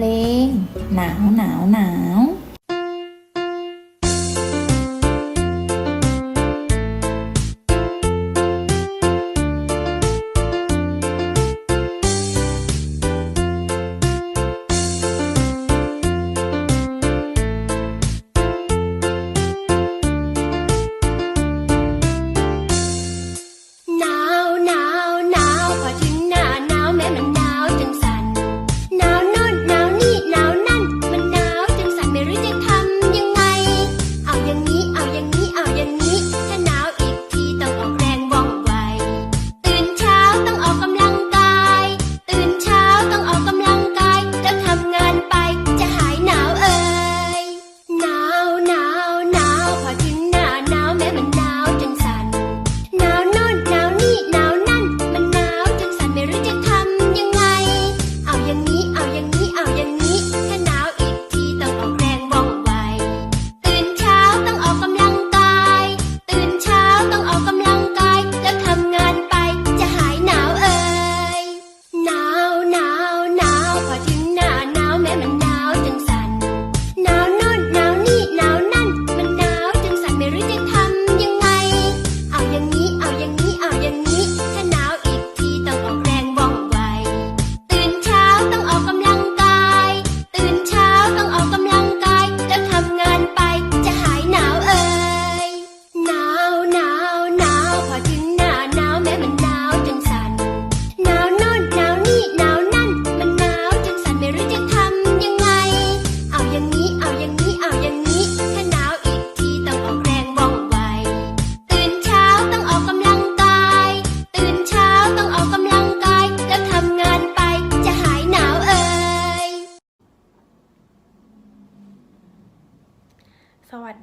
เพลง หนาวหนาวหนาว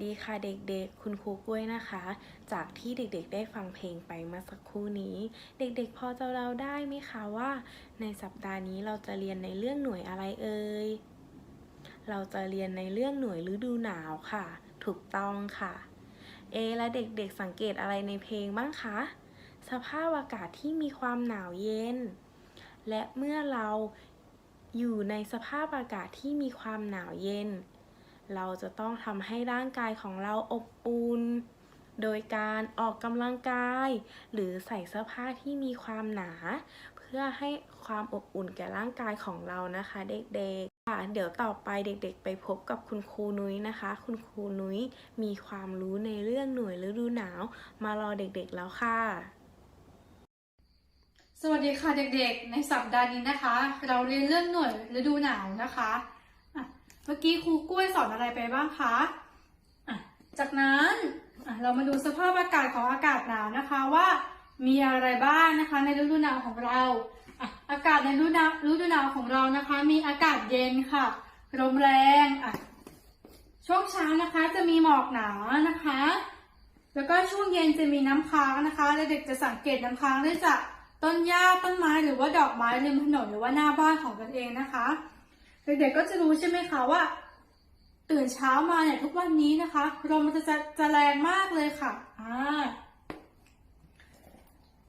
ดีค่ะเด็กๆ คุณครูกล้วยนะคะ จากที่เด็กๆ ได้ฟังเพลงไปเมื่อสักครู่นี้ เด็กๆ พอจะเราได้ไหมคะว่า ในสัปดาห์นี้เราจะเรียนในเรื่องหน่วยอะไรเอ่ย เราจะเรียนในเรื่องหน่วยฤดูหนาวค่ะ ถูกต้องค่ะ เอและเด็กๆ สังเกตอะไรในเพลงบ้างคะ สภาพอากาศที่มีความหนาวเย็น และเมื่อเราอยู่ในสภาพอากาศที่มีความหนาวเย็น เราจะต้องทำให้ร่างกายของเราอบอุ่นโดยการออกกำลังกาย หรือใส่เสื้อผ้าที่มีความหนา เพื่อให้ความอบอุ่นแก่ร่างกายของเรานะคะ เด็กๆค่ะเดี๋ยวต่อไปเด็กๆ ไปพบกับคุณครูนุ้ยนะคะ คุณครูนุ้ยมีความรู้ในเรื่องหน่วยฤดูหนาว มารอเด็กๆแล้วค่ะ สวัสดีค่ะเด็กๆ ในสัปดาห์นี้นะคะ เราเรียนเรื่องหน่วยฤดูหนาวนะคะ เมื่อกี้ครูกล้วยสอนอะไรไปบ้างคะะจากนั้นเรามาดูสภาพอากาศของอากาศหนาวนะคะว่ามีอะไรบ้างนะคะในฤดูหนาวของเรา อากาศในฤดูหนาวฤดูหนาวของเรานะคะ มีอากาศเย็นค่ะลมแรงอะช่วงเช้านะคะจะมีหมอกหนานะคะ แล้วก็ช่วงเย็นจะมีน้ำค้างนะคะและเด็กจะสังเกตน้ำค้างได้จากต้นหญ้าต้นไม้หรือว่าดอกไม้ริมถนนหรือว่าหน้าบ้านของตนเองนะคะ เด็กๆก็จะรู้ใช่ไหมคะว่า ตื่นเช้ามาเนี่ยทุกวันนี้นะคะลมมันจะจะจะแรงมากเลยค่ะอ่า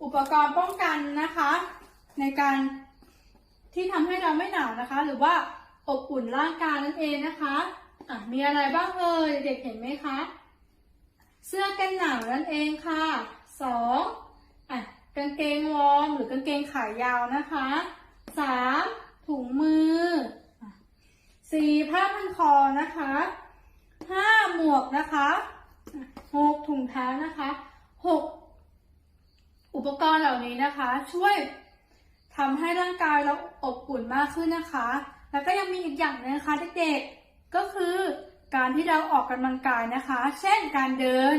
อุปกรณ์ป้องกันนะคะ ในการที่ทำให้เราไม่หนาวนะคะ หรือว่าอบอุ่นร่างกายนั่นเองนะคะอะมีอะไรบ้างเอ่ยเด็กเห็นไหมคะเสื้อกันหนาวนั่นเองค่ะสองอะกางเกงวอร์มหรือกางเกงขายาวนะคะสามถุงมือ ผ้าพันคอนะคะห้าหมวกนะคะหกถุงเท้านะคะหกอุปกรณ์เหล่านี้นะคะ ช่วยทำให้ร่างกายเราอบอุ่นมากขึ้นนะคะ แล้วก็ยังมีอีกอย่างนึงนะคะเด็กๆก็คือการที่เราออกกำลังกายนะคะ เช่นการเดิน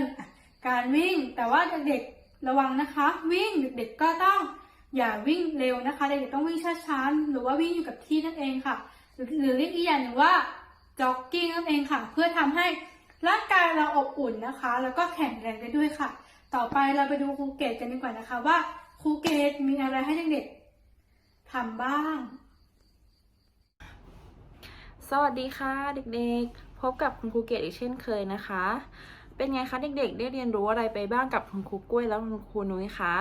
การวิ่ง แต่ว่าเด็กๆระวังนะคะ วิ่งเด็กๆก็ต้องอย่าวิ่งเร็วนะคะ เด็กๆต้องวิ่งช้าๆหรือว่าวิ่งอยู่กับที่นั่นเองค่ะ หรือเรียกอีกอย่างหนึ่งว่าจ็อกกิ้งนั่นเองค่ะ เพื่อทำให้ร่างกายเราอบอุ่นนะคะ แล้วก็แข็งแรงได้ด้วยค่ะ ต่อไปเราไปดูครูเกตกันดีกว่านะคะว่าครูเกตมีอะไรให้เด็กๆทำบ้าง สวัสดีค่ะเด็กๆ พบกับคุณครูเกตอีกเช่นเคยนะคะ เป็นไงคะเด็กๆ ได้เรียนรู้อะไรไปบ้างกับคุณครูกล้วยแล้วคุณครูนุ้ยคะ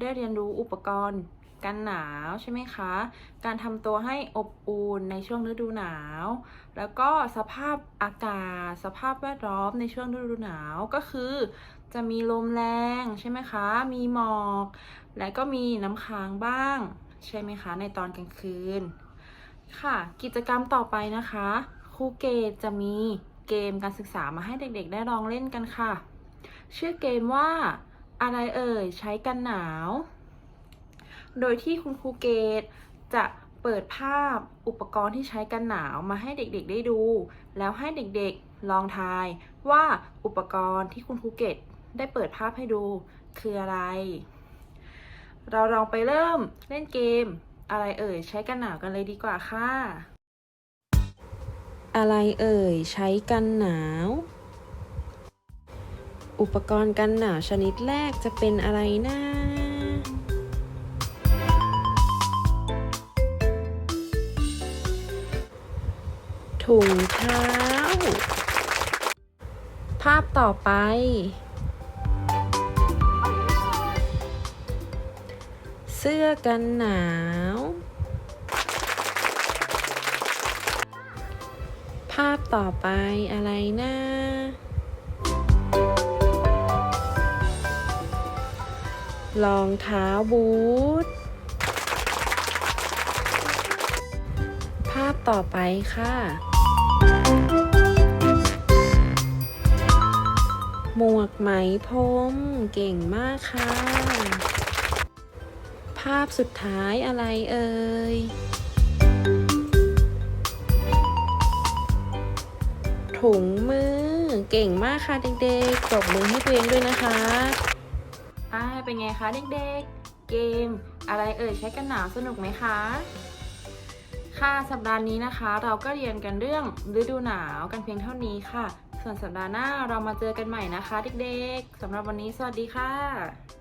ได้เรียนรู้อุปกรณ์ กันหนาวใช่ไหมคะ การทำตัวให้อบอุ่นในช่วงฤดูหนาว แล้วก็สภาพอากาศ สภาพแวดล้อมในช่วงฤดูหนาวก็คือ จะมีลมแรงใช่ไหมคะ มีหมอก และก็มีน้ำค้างบ้าง ใช่ไหมคะ ในตอนกลางคืน ค่ะ กิจกรรมต่อไปนะคะครูเกตจะมีเกมการศึกษามาให้เด็กๆ ได้ลองเล่นกันค่ะ ชื่อเกมว่าอะไรเอ่ย ใช้กันหนาว โดยที่คุณครูเกตจะเปิดภาพอุปกรณ์ที่ใช้กันหนาวมาให้เด็กๆได้ดู แล้วให้เด็กๆลองทายว่าอุปกรณ์ที่คุณครูเกตได้เปิดภาพให้ดูคืออะไร เราลองไปเริ่มเล่นเกม อะไรเอ่ยใช้กันหนาวกันเลยดีกว่าค่ะ อะไรเอ่ยใช้กันหนาว อุปกรณ์กันหนาวชนิดแรกจะเป็นอะไรนะ ถุงเท้า ภาพต่อไป เสื้อกันหนาว ภาพต่อไปอะไรนะรองเท้าบูทภาพต่อไปค่ะ หมวกไหมพรมเก่งมากค่ะ ภาพสุดท้ายอะไรเอ่ยถุงมือเก่งมากค่ะเด็กๆปรบมือให้ตัวเองด้วยนะคะอ่าเป็นไงคะเด็กๆ เกม อะไรเอ่ยใช้กันหนาวสนุกไหมคะ ค่ะสัปดาห์นี้นะคะ เราก็เรียนกันเรื่องฤดูหนาวกันเพียงเท่านี้ค่ะ ส่วนสัปดาห์หน้าเรามาเจอกันใหม่นะคะ เด็กๆสำหรับวันนี้สวัสดีค่ะ